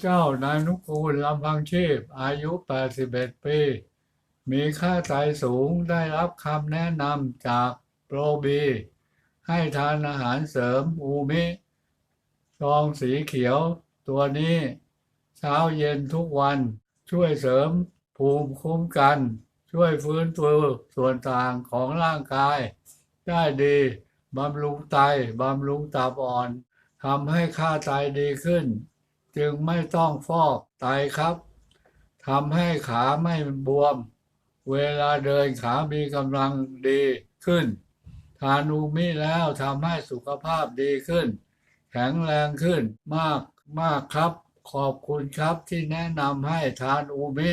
เจ้านายนุกูลลำพังชีพ อายุ 81 ปี มีค่าไตสูงได้รับคำแนะนำจากโปรบี ให้ทานอาหารเสริมอูมิซองสีเขียวตัวนี้ เช้าเย็นทุกวันช่วยเสริมภูมิคุ้มกัน ช่วยฟื้นตัวส่วนต่างของร่างกาย ได้ดีบำรุงไตบำรุงตับอ่อนทำให้ค่าไตดีขึ้น จึงไม่ต้องฟอกไตครับทำให้ขาไม่บวม เวลาเดินขามีกำลังดีขึ้น ทานอูมิแล้วทำให้สุขภาพดีขึ้น แข็งแรงขึ้นมากมากครับ ขอบคุณครับที่แนะนำให้ทานอูมิ